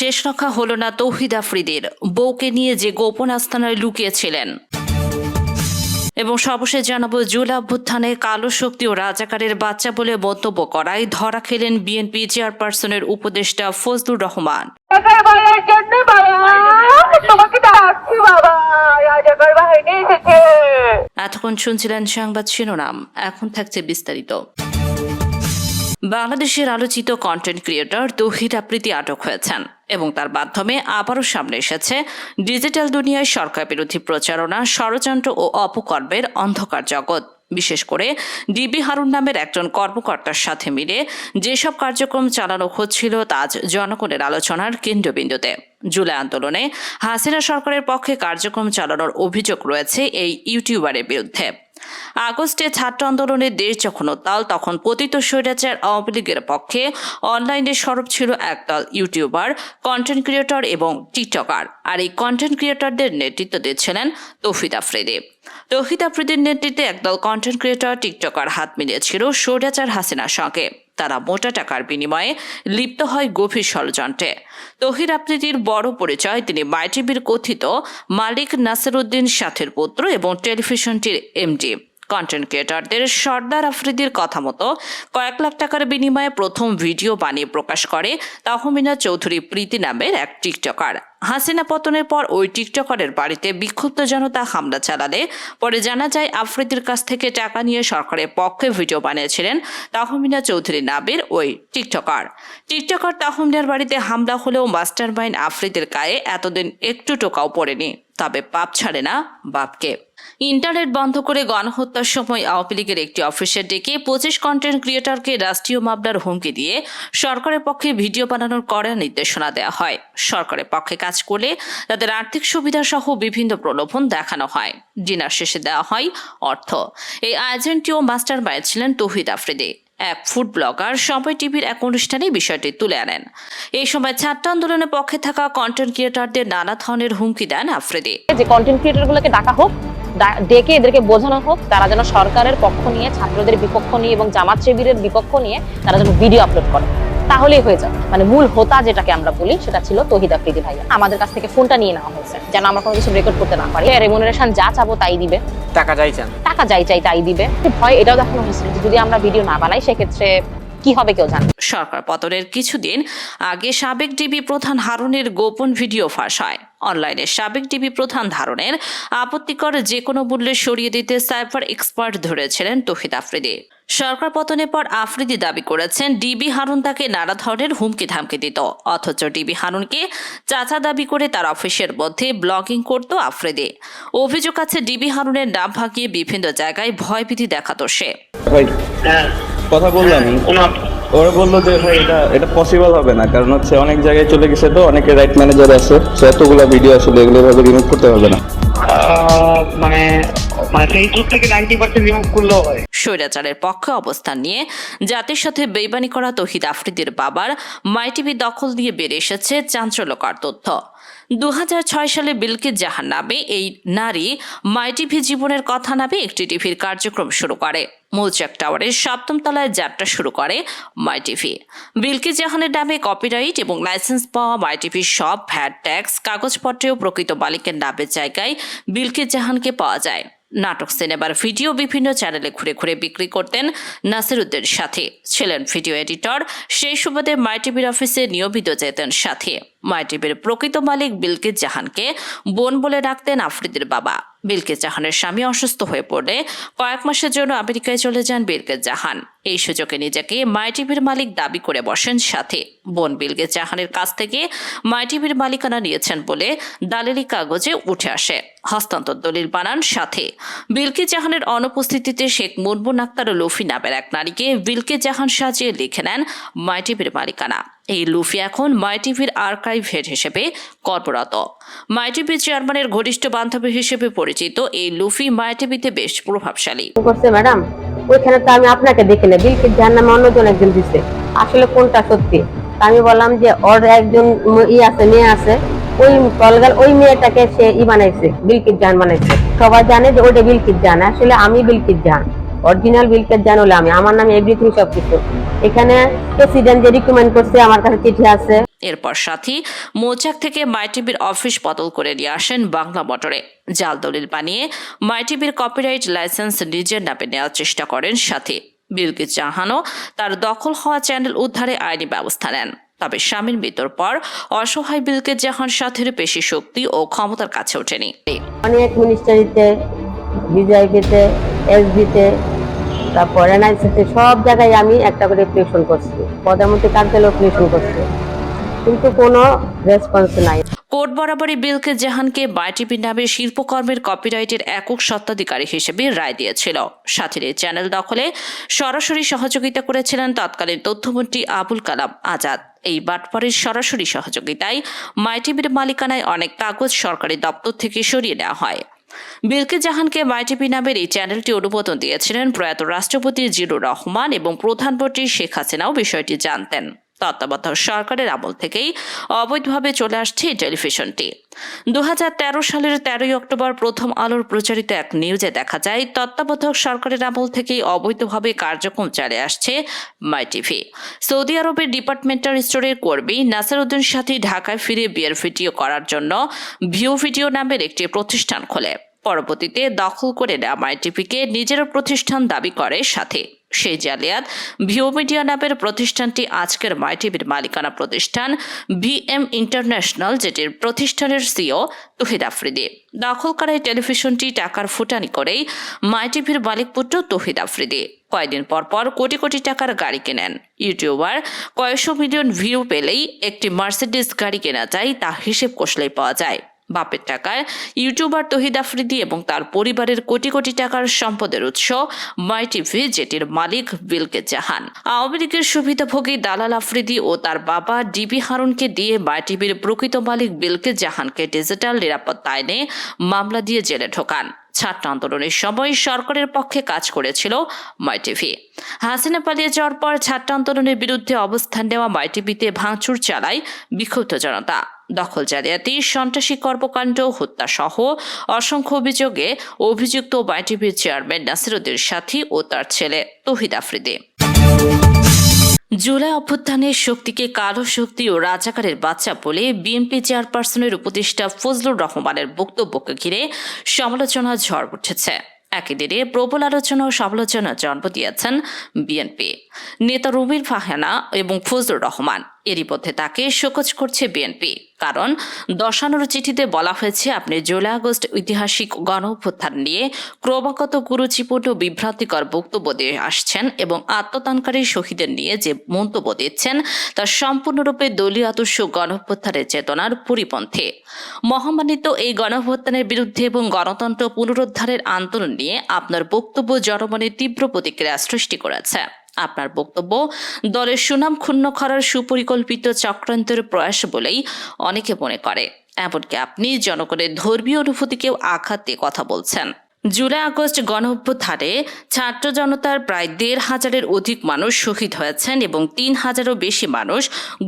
শেষ রক্ষা হলো না তৌহিদ আফ্রিদির। বউকে নিয়ে যে গোপন আস্থানায় লুকিয়েছিলেন। এবং সর্বশেষ জানাব জুলা অভ্যুত্থানে কালো শক্তি ও রাজাকারের বাচ্চা বলে মন্তব্য করায় ধরা খেলেন বিএনপি চেয়ারপারসনের উপদেষ্টা ফজলুর রহমান। এতক্ষণ শুনছিলেন সংবাদ শিরোনাম এখন থাকছে বিস্তারিত। বাংলাদেশের আলোচিত কন্টেন্ট ক্রিয়েটর তৌহিদ আপ্রীতি আটক হয়েছেন এবং তার মাধ্যমে আবারও সামনে এসেছে ডিজিটাল দুনিয়ায় সরকার বিরোধী প্রচারণা, ষড়যন্ত্র ও অপকর্মের অন্ধকার জগৎ। বিশেষ করে ডিবি হারুন নামের একজন কর্মকর্তার সাথে মিলে যেসব কার্যক্রম চালানো হচ্ছিল তা আজ জনগণের আলোচনার কেন্দ্রবিন্দুতে। জুলাই আন্দোলনে হাসিনা সরকারের পক্ষে কার্যক্রম চালানোর অভিযোগ রয়েছে এই ইউটিউবারের বিরুদ্ধে। আগস্টে ছাত্র আন্দোলনের দেশ যখন তাল তখন পতিত স্বৈরাচার আওয়ামী লীগের পক্ষে অনলাইনে সরব ছিল একদল ইউটিউবার কন্টেন্ট ক্রিয়েটর এবং টিকটকার। আর এই কন্টেন্ট ক্রিয়েটরদের নেতৃত্ব দিচ্ছিলেন তৌফিদ আফ্রিদি। তৌহিদ আফ্রিদির নেতৃত্বে একদল কন্টেন্ট ক্রিয়েটর টিকটকার হাত মিলিয়েছিল স্বৈরাচার হাসিনার সঙ্গে। তারা মোটা টাকার বিনিময়ে লিপ্ত হয় গভীর ষড়যন্ত্রে। তহির আফ্রিদির বড় পরিচয় তিনি মাইটিভির কথিত মালিক নাসিরুদ্দিন সাথের পুত্র এবং টেলিভিশনটির এমডি। কন্টেন্ট ক্রিয়েটরদের সর্দার আফ্রিদির কথা মতো কয়েক লাখ টাকার বিনিময়ে প্রথম ভিডিও বানিয়ে প্রকাশ করে তাহমিনা চৌধুরী প্রীতি নামের এক টিকটকার। হাসিনা পতনের পর ওই টিকটকারের বাড়িতে বিক্ষুব্ধ জনতা হামলা চালালে, পরে জানা যায় আফ্রিদির কাছ থেকে টাকা নিয়ে সরকারের পক্ষে ভিডিও বানিয়েছিলেন তাহমিনা চৌধুরী নাবির ওই টিকটকার। টিকটকার তাহমিনার বাড়িতে হামলা হলেও মাস্টার মাইন্ড আফ্রিদির গায়ে এতদিন একটু টোকাও পড়েনি। তবে পাপ ছাড়ে না বাপকে। ইন্টারনেট বন্ধ করে গণহত্যার সময় আওয়ামী লীগের একটি অফিসে ডেকে পঁচিশ কন্টেন্ট ক্রিয়েটরকে রাষ্ট্রীয় মামলার হুমকি দিয়ে সরকারের পক্ষে ভিডিও বানানোর কড়া নির্দেশনা দেওয়া হয়। সরকারের পক্ষে কাজ করলে তাদের আর্থিক সুবিধা সহ বিভিন্ন প্রলোভন দেখানো হয়। ডিনার শেষে দেওয়া হয় অর্থ। এই আয়োজনটিও মাস্টার ছিলেন তৌহিদ আফ্রিদি। এক ফুড ব্লগার সময় টিভির এক অনুষ্ঠানে বিষয়টি তুলে আনেন। এই সময় ছাত্র আন্দোলনের পক্ষে থাকা কন্টেন্ট ক্রিয়েটারদের নানা ধরনের হুমকি দেন আফ্রিদি। যে কন্টেন্ট ক্রিয়েটার গুলোকে ডাকা হোক ডেকে এদেরকে বোঝানো হোক, তারা যেন সরকারের পক্ষ নিয়ে, ছাত্রদের বিপক্ষ নিয়ে এবং জামাত শিবিরের বিপক্ষ নিয়ে তারা যেন ভিডিও আপলোড করে। তাহলেই হয়ে যাবে। মানে মূল হোতা যেটাকে আমরা বলি সেটা ছিল তহিদ আফ্রিদি ভাইয়া। আমাদের কাছ থেকে ফোনটা নিয়ে নেওয়া হয়েছে যেন আমরা কোনো কিছু রেকর্ড করতে না পারি। রেমুনারেশন যা চাবো তাই দিবে। টাকা চাইছেন টাকা যাই চাই তাই দিবে। ভয় এটাও দেখানো হয়েছিল যদি আমরা ভিডিও না বানাই সেক্ষেত্রে কি হবে কেউ জানে সরকার পতনের কিছুদিন আগে সাবেক ডিবি প্রধান হারুনের গোপন ভিডিও ফাঁস হয়। অনলাইনে সাবেক ডিবি প্রধান ধারণের আপত্তিকর যে কোনো মূল্যে সরিয়ে দিতে সাইবার এক্সপার্ট ধরেছিলেন তহিদ আফ্রিদি। সরকার পতনের পর আফ্রিদি দাবি করেছেন, ডিবি হারুন তাকে নানা ধরনের হুমকি ধামকি দিত। অথচ ডিবি হারুনকে চাচা দাবি করে তার অফিসের মধ্যে ব্লগিং করত আফ্রিদি। অভিযোগ আছে, ডিবি হারুনের নাম ভাগিয়ে বিভিন্ন জায়গায় ভয়ভীতি দেখাতো সে। ভাই হ্যাঁ। কথা বললাম। ওরা বলল যে ভাই এটা এটা পসিবল হবে না। কারণ হচ্ছে অনেক জায়গায় চলে গেছে তো অনেকে রাইট ম্যানেজার আছে। তো এতগুলো ভিডিও আসলে এগুলো ভাবে রিমুভ করতে হবে না। মানে মানে ফেসবুক থেকে নাইনটি পার্সেন্ট রিমুভ করলেও হয়। স্বৈরাচারের পক্ষে অবস্থান নিয়ে জাতির সাথে বেইমানি করা তহিদ আফ্রিদির বাবার মাইটিভি দখল দিয়ে বেড়ে এসেছে চাঞ্চল্যকর তথ্য। দু হাজার ছয় সালে বিলকিস জাহান নামে এই নারী মাইটিভি জীবনের কথা নামে একটি টিভির কার্যক্রম শুরু করে। মৌচাক টাওয়ারের সপ্তম তলায় যাত্রা শুরু করে মাইটিভি বিলকিস জাহানের নামে কপিরাইট এবং লাইসেন্স পাওয়া মাইটিভির সব ভ্যাট, ট্যাক্স, কাগজপত্রেও প্রকৃত মালিকের নামের জায়গায় বিলকিস জাহানকে পাওয়া যায়। নাটক, সিনেমার ভিডিও বিভিন্ন চ্যানেলে ঘুরে ঘুরে বিক্রি করতেন নাসিরুদ্দের সাথে। ছিলেন ভিডিও এডিটর। সেই সুবাদে মাই টিভির অফিসে নিয়মিত যেতেন সাথে। টিভির প্রকৃত মালিক বিলকিস জাহানকে বোন বলে ডাকতেন আফ্রিদির বাবা। বিলকিস জাহানের স্বামী অসুস্থ হয়ে পড়লে কয়েক মাসের জন্য আমেরিকায় চলে যান বিলকিস জাহান। এই সুযোগে নিজেকে মাই টিভির মালিক দাবি করে বসেন সাথে। বোন বিলকিস জাহানের কাছ থেকে মাই টিভির মালিকানা নিয়েছেন বলে দালিলি কাগজে উঠে আসে। হস্তান্তর দলিল বানান সাথে। বিলকিস জাহানের অনুপস্থিতিতে শেখ মুনমুন আক্তার ও লুফি নামের এক নারীকে বিলকিস জাহান সাজিয়ে লিখে নেন মাই টিভির মালিকানা। এই লুফি এখন মাই টিভির আর্কাইভ হেড হিসেবে কর্মরত। মাই টিভির চেয়ারম্যানের ঘনিষ্ঠ বান্ধবী হিসেবে পরিচিত এই লুফি মাই টিভিতে বেশ প্রভাবশালী। করছে, ম্যাডাম, ওইখানে তো আমি আপনাকে দেখি না বিলকির যার নামে অন্যজন একজন দিচ্ছে আসলে কোনটা সত্যি? আমি বললাম যে, ওর একজন ই আছে, মেয়ে আছে। ওই কলগাল ওই মেয়েটাকে সে ই বানাইছে, বিলকির জান বানাইছে। সবাই জানে যে ওইটা বিলকির জান আসলে আমি বিলকির জান অরিজিনাল জান হলে আমি। আমার নামে এভরিথিং সবকিছু। এখানে প্রেসিডেন্ট যে রিকমেন্ড করছে আমার কাছে চিঠি আছে। এরপর সাথী মৌচাক থেকে মাইটিভির অফিস বদল করে নিয়ে আসেন বাংলা মোটরে। জাল দলিল বানিয়ে মাইটিভির কপিরাইট লাইসেন্স নিজের নামে নেওয়ার চেষ্টা করেন সাথী। বিলকিস জাহানও তার দখল হওয়া চ্যানেল উদ্ধারে আইনি ব্যবস্থা নেন। তবে স্বামীর মৃত্যুর পর অসহায় বিলকে জাহান সাথের পেশি শক্তি ও ক্ষমতার কাছে ওঠেনি। অনেক মিনিস্টারিতে বিজেপিতে এসবিতে তারপর এনআইসিতে সব জায়গায় আমি একটা করে অ্যাপ্লিকেশন করছি। প্রধানমন্ত্রী কার্যালয়ে অ্যাপ্লিকেশন করছি। কিন্তু কোনো রেসপন্স নাই। কোর্ট বরাবরই বিলকিস জাহানকে বাইটিপি নামে শিল্পকর্মের কপিরাইটের একক সত্ত্বাধিকারী হিসেবে রায় দিয়েছিল। সাথীর চ্যানেল দখলে সরাসরি সহযোগিতা করেছিলেন তৎকালীন তথ্যমন্ত্রী আবুল কালাম আজাদ। এই বাটপাড়ির সরাসরি সহযোগিতায় মাইটিভির মালিকানায় অনেক কাগজ সরকারি দপ্তর থেকে সরিয়ে নেওয়া হয়। বিলকিস জাহানকে মাইটিপি নামের এই চ্যানেলটি অনুমোদন দিয়েছিলেন প্রয়াত রাষ্ট্রপতি জিরুর রহমান এবং প্রধানমন্ত্রী শেখ হাসিনাও বিষয়টি জানতেন। তত্ত্বাবধায়ক সরকারের আমল থেকেই অবৈধভাবে চলে আসছে এই টেলিভিশনটি। দুহাজার তেরো সালের তেরোই অক্টোবর প্রথম আলোর প্রচারিত এক নিউজে দেখা যায়, তত্ত্বাবধায়ক সরকারের আমল থেকেই অবৈধভাবে কার্যক্রম চালিয়ে আসছে মাই টিভি সৌদি আরবের ডিপার্টমেন্টাল স্টোরের কর্মী নাসিরউদ্দিন সাথী ঢাকায় ফিরে বিয়ের ভিডিও করার জন্য ভিউ ভিডিও নামের একটি প্রতিষ্ঠান খোলে। পরবর্তীতে দখল করে নেওয়া মাই টিভিকে নিজের প্রতিষ্ঠান দাবি করে সাথে। সেই জালিয়াত ভিও মিডিয়া নামের প্রতিষ্ঠানটি আজকের মাই টিভির মালিকানা প্রতিষ্ঠান ভিএম ইন্টারন্যাশনাল, যেটির প্রতিষ্ঠানের সিও তহিদ আফ্রিদি। দখল করা এই টেলিভিশনটি টাকার ফুটানি করেই মাই টিভির মালিকপুত্র তহিদ আফ্রিদি। কয়েকদিন পর পর কোটি কোটি টাকার গাড়ি কেনেন। ইউটিউবার কয়েকশো মিলিয়ন ভিউ পেলেই একটি মার্সিডিস গাড়ি কেনা যায়, তা হিসেব কষলেই পাওয়া যায়। বাপের টাকায়। ইউটিউবার তহিদ আফ্রিদি এবং তার পরিবারের কোটি কোটি টাকার সম্পদের উৎস মাই টিভি যেটির মালিক বিলকে জাহান। আওয়ামী লীগের সুবিধাভোগী দালাল আফ্রিদি ও তার বাবা ডিবি হারুনকে দিয়ে মাই টিভির প্রকৃত মালিক বিলকে জাহানকে ডিজিটাল নিরাপত্তা আইনে মামলা দিয়ে জেলে ঢোকান। ছাত্র আন্দোলনের সময় সরকারের পক্ষে কাজ করেছিল মাই টিভি হাসিনা পালিয়ে যাওয়ার পর ছাত্র আন্দোলনের বিরুদ্ধে অবস্থান নেওয়া মাই টিভিতে ভাঙচুর চালায় বিক্ষুব্ধ জনতা। দখল জালিয়াতি, সন্ত্রাসী কর্মকাণ্ড হত্যা সহ অসংখ্য অভিযোগে অভিযুক্ত মাই টিভির চেয়ারম্যান নাসিরুদ্দিন সাথী ও তার ছেলে তহিদ আফ্রিদি। জুলাই অভ্যুত্থানের শক্তিকে কালো শক্তি ও রাজাকারের বাচ্চা বলে বিএনপি চেয়ারপারসনের উপদেষ্টা ফজলুর রহমানের বক্তব্যকে ঘিরে সমালোচনা ঝড় উঠেছে। একই দিনে প্রবল আলোচনা ও সমালোচনা জন্ম দিয়েছেন বিএনপি। নেতা রুবির ফাহানা এবং ফজলুর রহমান। এরই মধ্যে তাকে শোকজ করছে বিএনপি। কারণ দশানোর চিঠিতে বলা হয়েছে, আপনি জুলাই আগস্ট ঐতিহাসিক গণ অভ্যুত্থান নিয়ে ক্রমাগত গুরুচিপূর্ণ বিভ্রান্তিকর বক্তব্য দিয়ে আসছেন এবং আত্মদানকারী শহীদের নিয়ে যে মন্তব্য দিচ্ছেন, তা সম্পূর্ণরূপে দলীয় আদর্শ গণঅভ্যুত্থানের চেতনার পরিপন্থী। মহামান্বিত এই গণঅভ্যুত্থানের বিরুদ্ধে এবং গণতন্ত্র পুনরুদ্ধারের আন্দোলন নিয়ে আপনার বক্তব্য জনমনে তীব্র প্রতিক্রিয়া সৃষ্টি করেছে। আপনার বক্তব্য। দলের সুনাম ক্ষুণ্ণ করার সুপরিকল্পিত চক্রান্তের প্রয়াস বলেই অনেকে মনে করে। এমনকি আপনি জনগণের ধর্মীয় অনুভূতিকেও আঘাত দিয়ে কথা বলছেন। জুলাই আগস্ট গণ ছাত্র জনতার প্রায় দেড় হাজারের অধিক মানুষ শহীদ হয়েছেন এবং তিন হাজারও বেশি মানুষ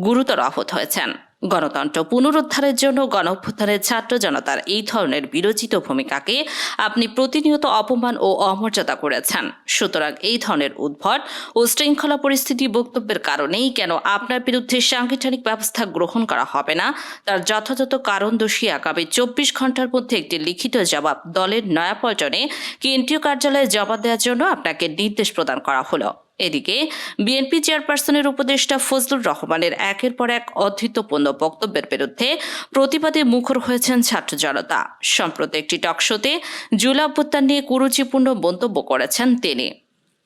গুরুতর আহত হয়েছেন। গণতন্ত্র পুনরুদ্ধারের জন্য গণ অভ্যুত্থানের ছাত্র জনতার এই ধরনের বিরোচিত ভূমিকাকে আপনি প্রতিনিয়ত অপমান ও অমর্যাদা করেছেন। সুতরাং এই ধরনের উদ্ভট ও শৃঙ্খলা পরিস্থিতি বক্তব্যের কারণেই কেন আপনার বিরুদ্ধে সাংগঠনিক ব্যবস্থা গ্রহণ করা হবে না? তার যথাযথ কারণ দোষী আগামী চব্বিশ ঘণ্টার মধ্যে একটি লিখিত জবাব দলের নয়াপল্টনে কেন্দ্রীয় কার্যালয়ে জবাব দেওয়ার জন্য আপনাকে নির্দেশ প্রদান করা হলো। এদিকে বিএনপি চেয়ারপারসনের উপদেষ্টা ফজলুর রহমানের একের পর এক অধৃতপূর্ণ বক্তব্যের বিরুদ্ধে প্রতিবাদে মুখর হয়েছেন ছাত্র জনতা। সম্প্রতি একটি টকশোতে জুলা অভ্যুত্থান নিয়ে কুরুচিপূর্ণ মন্তব্য করেছেন তিনি।